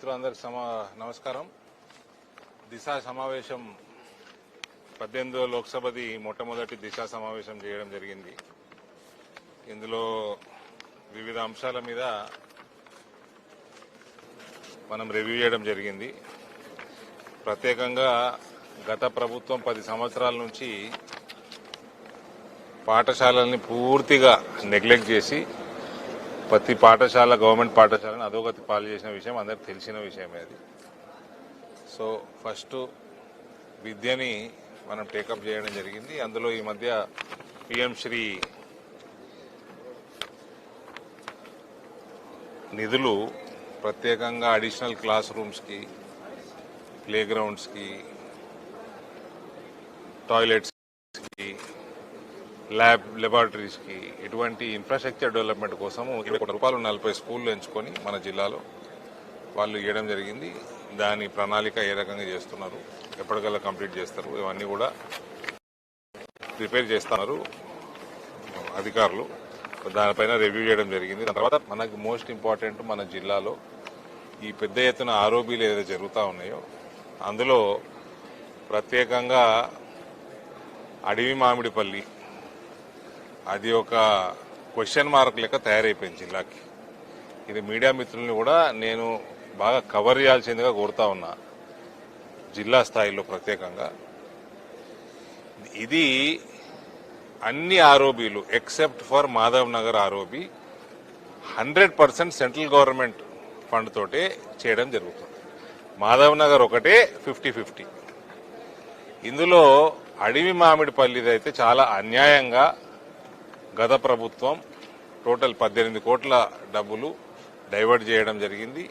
మిత్రులందరికీ సమా నమస్కారం. దిశ సమావేశం పద్దెనిమిదో లోక్సభది మొట్టమొదటి దిశ సమావేశం చేయడం జరిగింది. ఇందులో వివిధ అంశాల మీద మనం రివ్యూ చేయడం జరిగింది. ప్రత్యేకంగా గత ప్రభుత్వం పది సంవత్సరాల నుంచి పాఠశాలల్ని పూర్తిగా నెగ్లెక్ట్ చేసి ప్రతి పాఠశాల గవర్నమెంట్ పాఠశాలను అధోగతి పాలు చేసిన విషయం అందరికి తెలిసిన విషయమే అది. సో ఫస్ట్ విద్యని మనం టేకప్ చేయడం జరిగింది. అందులో ఈ మధ్య పిఎం శ్రీ నిధులు ప్రత్యేకంగా అడిషనల్ క్లాస్ రూమ్స్కి ప్లేగ్రౌండ్స్కి టాయిలెట్స్కి ల్యాబ్ లెబార్టరీస్కి ఇటువంటి ఇన్ఫ్రాస్ట్రక్చర్ డెవలప్మెంట్ కోసము ఇరవై కోట్ల రూపాయలు నలభై స్కూళ్ళు ఎంచుకొని మన జిల్లాలో వాళ్ళు ఇవ్వడం జరిగింది. దాని ప్రణాళిక ఏ రకంగా చేస్తున్నారు ఎప్పటికల్లా కంప్లీట్ చేస్తారు ఇవన్నీ కూడా ప్రిపేర్ చేస్తున్నారు అధికారులు. దానిపైన రివ్యూ చేయడం జరిగింది. దాని తర్వాత మనకి మోస్ట్ ఇంపార్టెంట్ మన జిల్లాలో ఈ పెద్ద ఎత్తున ఆరోపీలు ఏదైతే జరుగుతూ ఉన్నాయో అందులో ప్రత్యేకంగా అడవి మామిడిపల్లి అది ఒక క్వశ్చన్ మార్క్ లెక్క తయారైపోయింది జిల్లాకి. ఇది మీడియా మిత్రుల్ని కూడా నేను బాగా కవర్ చేయాల్సిందిగా కోరుతా ఉన్నా. జిల్లా స్థాయిలో ప్రత్యేకంగా. ఇది అన్ని ఆరోపీలు except for Madhav Nagar ROB hundred percent central government fund తోటే చేయడం జరుగుతుంది. మాధవ్ నగర్ ఒకటే ఫిఫ్టీ ఫిఫ్టీ ఇందులో అడవి మామిడిపల్లిది అయితే చాలా అన్యాయంగా గత ప్రభుత్వం టోటల్ పద్దెనిమిది కోట్ల డబ్బులు డైవర్ట్ చేయడం జరిగింది.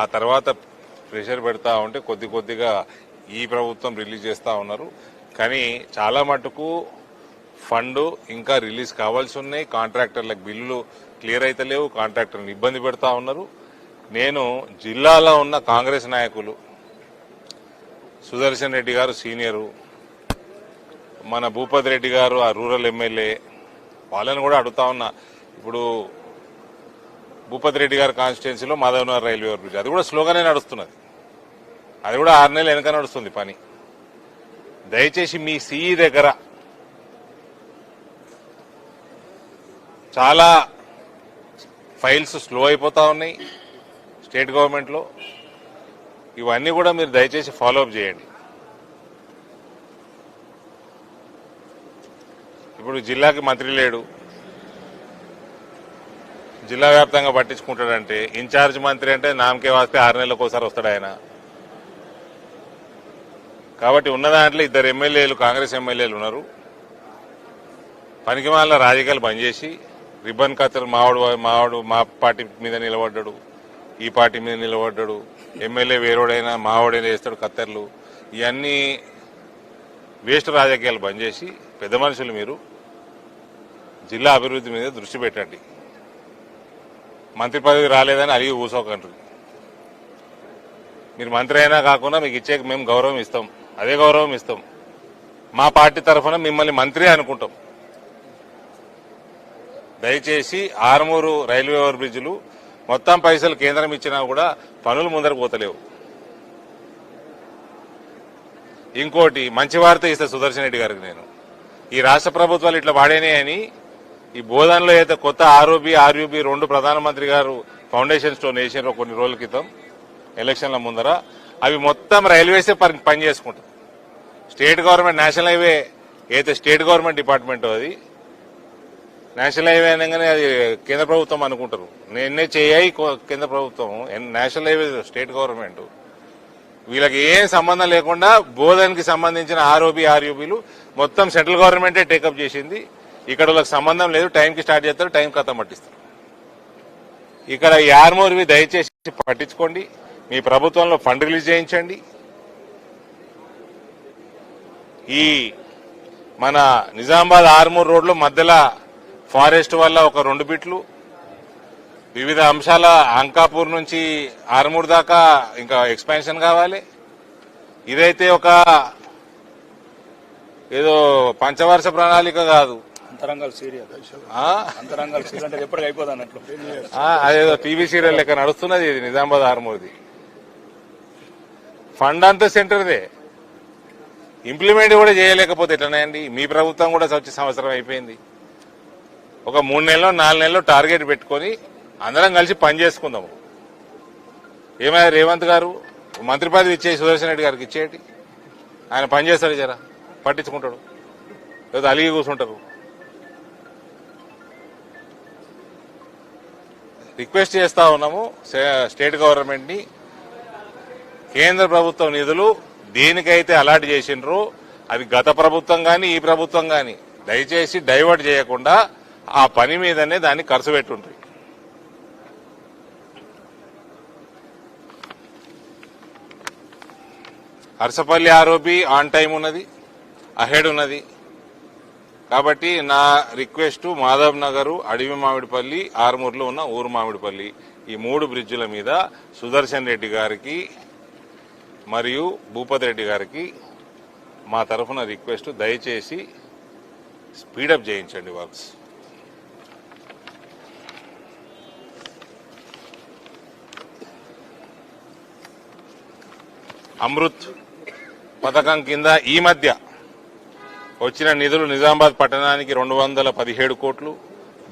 ఆ తర్వాత ప్రెషర్ పెడతా ఉంటే కొద్ది కొద్దిగా ఈ ప్రభుత్వం రిలీజ్ చేస్తూ ఉన్నారు. కానీ చాలా మటుకు ఫండ్ ఇంకా రిలీజ్ కావాల్సి ఉన్నాయి. కాంట్రాక్టర్లకు బిల్లులు క్లియర్ అయితే లేవు. కాంట్రాక్టర్ని ఇబ్బంది పెడతా ఉన్నారు. నేను జిల్లాలో ఉన్న కాంగ్రెస్ నాయకులు సుదర్శన్ రెడ్డి గారు సీనియరు మన భూపతి రెడ్డి గారు ఆ రూరల్ ఎమ్మెల్యే వాళ్ళని కూడా అడుగుతా ఉన్నా. ఇప్పుడు భూపతి రెడ్డి గారి కాన్స్టిట్యున్సీలో మాధవనగర్ రైల్వే బ్రిడ్జ్. అది కూడా స్లోగానే నడుస్తున్నది. అది కూడా ఆరు నెలలు వెనక నడుస్తుంది పని. దయచేసి మీ సిఈ దగ్గర చాలా ఫైల్స్ స్లో అయిపోతా ఉన్నాయి. స్టేట్ గవర్నమెంట్లో. ఇవన్నీ కూడా మీరు దయచేసి ఫాలోఅప్ చేయండి. ఇప్పుడు జిల్లాకి మంత్రి లేడు. జిల్లా వ్యాప్తంగా పట్టించుకుంటాడంటే ఇన్ఛార్జ్ మంత్రి అంటే నామకే వాస్తే ఆరు నెలలకు ఒకసారి వస్తాడు ఆయన. కాబట్టి ఉన్న దాంట్లో ఇద్దరు ఎమ్మెల్యేలు కాంగ్రెస్ ఎమ్మెల్యేలు ఉన్నారు. పనికిమాల రాజకీయాలు బంద్ చేసి రిబ్బన్ కత్తలు మావాడు మావాడు మా పార్టీ మీద నిలబడ్డాడు ఈ పార్టీ మీద నిలబడ్డాడు ఎమ్మెల్యే వేరోడైనా మావాడైనా వేస్తాడు కత్తెర్లు ఇవన్నీ వేస్ట్ రాజకీయాలు బంద్ చేసి పెద్ద మనుషులు మీరు జిల్లా అభివృద్ధి మీద దృష్టి పెట్టండి. మంత్రి పదవి రాలేదని అడిగి కూసోకండి. మీరు మంత్రి అయినా కాకుండా మీకు ఇచ్చే మేము గౌరవం ఇస్తాం. అదే గౌరవం ఇస్తాం. మా పార్టీ తరఫున మిమ్మల్ని మంత్రి అనుకుంటాం. దయచేసి ఆరుమూరు రైల్వే ఓవర్ బ్రిడ్జ్లు మొత్తం పైసలు కేంద్రం ఇచ్చినా కూడా పనులు ముందరకు పోతలేవు. ఇంకోటి మంచి వార్త ఇస్తా సుదర్శన్ రెడ్డి గారికి నేను. ఈ రాష్ట్ర ప్రభుత్వాలు ఇట్లా వాడేనే అని ఈ బోధనలో అయితే కొత్త ఆర్ఓబి ఆర్యూబి రెండు ప్రధానమంత్రి గారు ఫౌండేషన్ స్టోన్ వేసారు కొన్ని రోజుల క్రితం ఎలక్షన్ల ముందర అవి మొత్తం రైల్వేసే పని పని స్టేట్ గవర్నమెంట్ నేషనల్ హైవే అయితే స్టేట్ గవర్నమెంట్ డిపార్ట్మెంట్ అది నేషనల్ హైవే అనగానే అది కేంద్ర ప్రభుత్వం అనుకుంటారు. నిన్నే చేయాయి కేంద్ర ప్రభుత్వం నేషనల్ హైవే స్టేట్ గవర్నమెంట్. వీళ్ళకి ఏం సంబంధం లేకుండా బోధనకి సంబంధించిన ఆర్ఓబి ఆర్యూబీలు మొత్తం సెంట్రల్ గవర్నమెంటే టేకప్ చేసింది. ఇక్కడ వాళ్ళకి సంబంధం లేదు టైంకి స్టార్ట్ చేస్తారు టైం కథం పట్టిస్తారు. ఇక్కడ ఈ దయచేసి పట్టించుకోండి మీ ప్రభుత్వంలో ఫండ్ రిలీజ్ చేయించండి. ఈ మన నిజామాబాద్ ఆర్మూర్ రోడ్లో మధ్యలో ఫారెస్ట్ వల్ల ఒక రెండు బిట్లు వివిధ అంశాల అంకాపూర్ నుంచి ఆర్మూర్ దాకా ఇంకా ఎక్స్పాన్షన్ కావాలి. ఇదైతే ఒక ఏదో పంచవర్ష ప్రణాళిక కాదు. అంతరంగాలు సీరియల్? అంతరంగాలు సీరియల్ అంటే ఎప్పటికి అయిపోదు అన్నట్లు. అదేదో టీవీ సీరియల్ లెక్క నడుస్తున్నది ఇది నిజామాబాద్ ఆర్మూర్ది ఫండ్ అంతా సెంటర్దే. ఇంప్లిమెంట్ కూడా చేయలేకపోతే ఎట్లనే మీ ప్రభుత్వం కూడా వచ్చే సంవత్సరం అయిపోయింది. ఒక మూడు నెలలో నాలుగు నెలలు టార్గెట్ పెట్టుకొని అందరం కలిసి పని చేసుకుందాము. ఏమైనా రేవంత్ గారు? మంత్రి పదవి ఇచ్చే సుదర్శన్ రెడ్డి గారికి ఇచ్చేయండి. ఆయన పని చేస్తాడు జరా పట్టించుకుంటాడు. లేదా అలిగి కూర్చుంటారు. రిక్వెస్ట్ చేస్తా ఉన్నాము సే- స్టేట్ గవర్నమెంట్ని కేంద్ర ప్రభుత్వం నిధులు దేనికైతే అలాట్ చేసిండ్రో అవి గత ప్రభుత్వం గాని ఈ ప్రభుత్వం గాని దయచేసి డైవర్ట్ చేయకుండా ఆ పని మీదనే దాన్ని ఖర్చు పెట్టుండ్రి. అరసపల్లి ఆరోపి ఆన్ టైం ఉన్నది అహెడ్ ఉన్నది. కాబట్టి నా రిక్వెస్ట్ మాధవ్ నగర్ అడవి మామిడిపల్లి ఆర్మూర్లో ఉన్న ఊరు మామిడిపల్లి ఈ మూడు బ్రిడ్జిల మీద సుదర్శన్ రెడ్డి గారికి మరియు భూపతి రెడ్డి గారికి మా తరఫున రిక్వెస్ట్ దయచేసి స్పీడప్ చేయించండి వర్క్స్. అమృత్ పథకం కింద ఈ మధ్య వచ్చిన నిధులు నిజామాబాద్ పట్టణానికి రెండు వందల పదిహేడు కోట్లు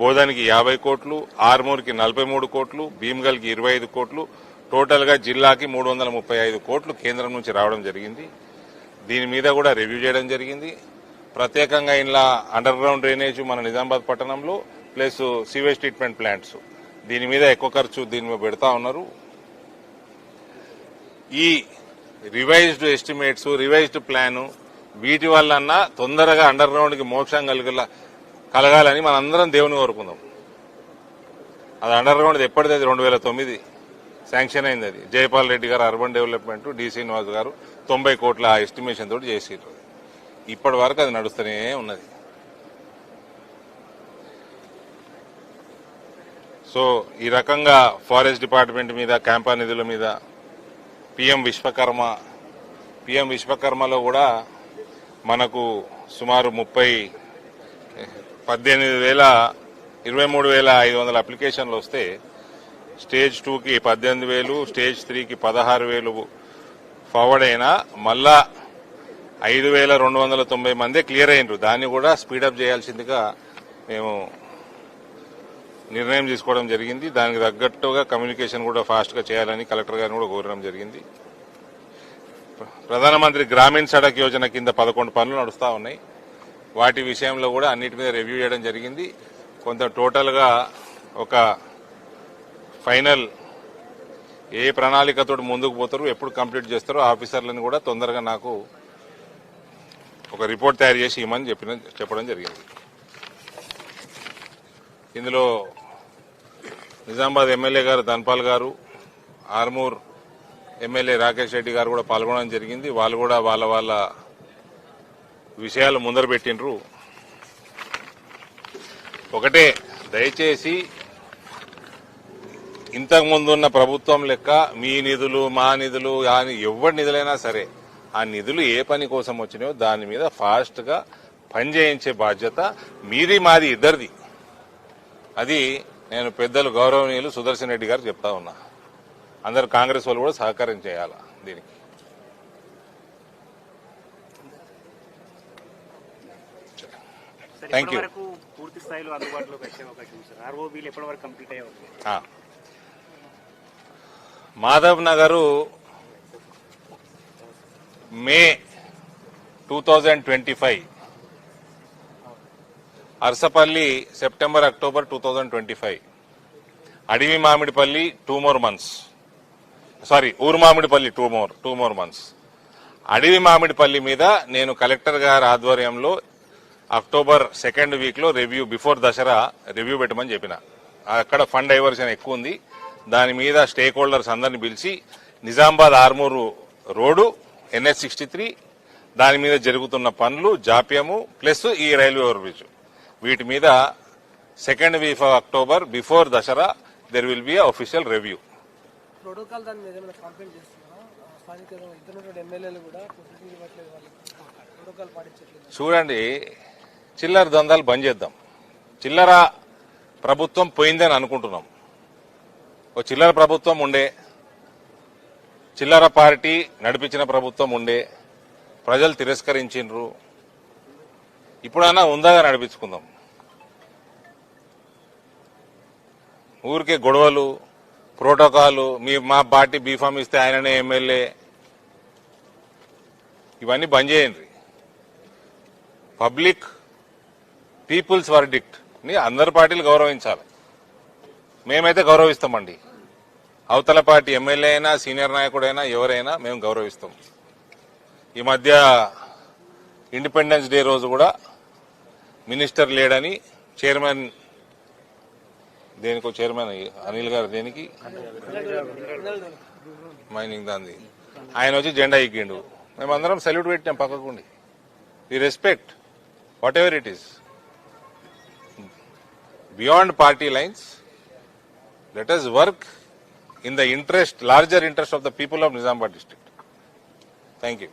బోధనికి యాభై కోట్లు ఆర్మూర్కి నలభై మూడు కోట్లు భీమ్గల్కి ఇరవై ఐదు కోట్లు టోటల్గా జిల్లాకి మూడు వందల ముప్పై ఐదు కోట్లు కేంద్రం నుంచి రావడం జరిగింది. దీని మీద కూడా రివ్యూ చేయడం జరిగింది. ప్రత్యేకంగా ఇలా అండర్ గ్రౌండ్ డ్రైనేజ్ మన నిజామాబాద్ పట్టణంలో ప్లస్ సీవేజ్ ట్రీట్మెంట్ ప్లాంట్స్ దీని మీద ఎక్కువ ఖర్చు దీని మీద పెడతా ఉన్నారు. ఈ రివైజ్డ్ ఎస్టిమేట్స్ రివైజ్డ్ ప్లాను వీటి వల్లన్నా తొందరగా అండర్ గ్రౌండ్కి మోక్షం కలిగల కలగాలని మనందరం దేవుని కోరుకుందాం. అది అండర్ గ్రౌండ్ ఎప్పటిది అది? రెండు వేల తొమ్మిది శాంక్షన్ అయింది అది. జయపాల్ రెడ్డి గారు అర్బన్ డెవలప్మెంట్ డి శ్రీనివాస్ గారు తొంభై కోట్ల ఎస్టిమేషన్ తోటి చేసిర్రు. ఇప్పటి వరకు అది నడుస్తూనే ఉన్నది. సో ఈ రకంగా ఫారెస్ట్ డిపార్ట్మెంట్ మీద క్యాంపా నిధుల మీద పిఎం విశ్వకర్మ పిఎం విశ్వకర్మలో కూడా మనకు సుమారు ముప్పై పద్దెనిమిది వేల ఇరవై మూడు వేల ఐదు వందల అప్లికేషన్లు వస్తే స్టేజ్ టూకి పద్దెనిమిది వేలు స్టేజ్ త్రీకి పదహారు వేలు ఫార్వర్డ్ అయినా మళ్ళా ఐదు వేల రెండు వందల తొంభై మందే క్లియర్ అయినరు. దాన్ని కూడా స్పీడప్ చేయాల్సిందిగా మేము నిర్ణయం తీసుకోవడం జరిగింది. దానికి తగ్గట్టుగా కమ్యూనికేషన్ కూడా ఫాస్ట్గా చేయాలని కలెక్టర్ గారిని కూడా కోరడం జరిగింది. ప్రధానమంత్రి గ్రామీణ సడక్ యోజన కింద పదకొండు పనులు నడుస్తూ ఉన్నాయి. వాటి విషయంలో కూడా అన్నిటి మీద రివ్యూ చేయడం జరిగింది. కొంత టోటల్గా ఒక ఫైనల్ ఏ ప్రణాళికతో ముందుకు పోతారు ఎప్పుడు కంప్లీట్ చేస్తారో ఆఫీసర్లను కూడా తొందరగా నాకు ఒక రిపోర్ట్ తయారు చేసి ఇవ్వమని చెప్పిన చెప్పడం జరిగింది. ఇందులో నిజామాబాద్ ఎమ్మెల్యే గారు ధన్పాల్ గారు ఆర్మూర్ ఎమ్మెల్యే రాకేష్ రెడ్డి గారు కూడా పాల్గొనడం జరిగింది. వాళ్ళు కూడా వాళ్ళ వాళ్ళ విషయాలు ముందర పెట్టిండ్రు. ఒకటే దయచేసి ఇంతకు ముందు ఉన్న ప్రభుత్వం లెక్క మీ నిధులు మా నిధులు అని ఎవరి నిధులైనా సరే ఆ నిధులు ఏ పని కోసం వచ్చినాయో దాని మీద ఫాస్ట్గా పనిచేయించే పని చేయించే బాధ్యత మీది మాది ఇద్దరిది. అది నేను పెద్దలు గౌరవనీయులు సుదర్శన్ రెడ్డి గారు చెప్తా ఉన్నా. అందరు కాంగ్రెస్ వాళ్ళు కూడా సహకారం చేయాలా దీనికి? you. ఇప్పటివరకు పూర్తి స్థాయిలో అందుబాటులోకి వచ్చే అవకాశం ఉంది సార్. ఆర్ఓబీలు ఎప్పటి వరకు కంప్లీట్ అయ్యే. Madhav Nagar may two thousand twenty five. Arasapalli September October two thousand twenty five. Adavi Mamidipalli two more months sorry ఊరు Mamidipalli two more two more months Adavi Mamidipalli మీద నేను కలెక్టర్ గారి ఆధ్వర్యంలో October second వీక్లో review before Dasara review పెట్టమని చెప్పిన. అక్కడ fund diversion ఎక్కువ ఉంది. దాని మీద స్టేక్ హోల్డర్స్ అందరిని పిలిచి Nizamabad Armur road NH sixty three దాని మీద జరుగుతున్న పనులు జాప్యము ప్లస్ ఈ రైల్వే ఓవర్బ్రిడ్జ్ వీటి మీద second week of October before Dasara there will be official review protocol దాని మీద ఏమైనా కంప్లైంట్ చేస్తున్నారా? స్థానిక ఇద్దరు ఎమ్మెల్యేలు కూడా పొజిషన్ ఇవ్వట్లేదు వాళ్ళకి. ప్రోటోకాల్ పాటించట్లేదు. చూడండి చిల్లర దందాలు బంద్ చేద్దాం. చిల్లర ప్రభుత్వం పోయిందని అనుకుంటున్నాం. ఓ చిల్లర ప్రభుత్వం ఉండే చిల్లర పార్టీ నడిపించిన ప్రభుత్వం ఉండే ప్రజలు తిరస్కరించిండ్రు. ఇప్పుడన్నా ఉందాగా నడిపించుకుందాం. ఊరికే గొడవలు ప్రోటోకాలు మీ మా పార్టీ బీఫామ్ ఇస్తే ఆయననే ఎమ్మెల్యే. ఇవన్నీ బంద్ చేయండి. పబ్లిక్ పీపుల్స్ వర్డిక్ట్ని పార్టీలు గౌరవించాలి. మేమైతే గౌరవిస్తామండి. అవతల పార్టీ ఎమ్మెల్యే అయినా సీనియర్ నాయకుడైనా ఎవరైనా మేము గౌరవిస్తాం. ఈ మధ్య ఇండిపెండెన్స్ డే రోజు కూడా మినిస్టర్ లేడని చైర్మన్ దేనికో చైర్మన్ అనిల్ గారు దేనికి? మైనింగ్ దాంది. ఆయన వచ్చి జెండా ఎక్కిండు. మేమందరం సెల్యూట్ పెట్టాం పక్కకుండి we respect whatever it is beyond party lines let us work in the interest larger interest of the people of Nizamabad district thank you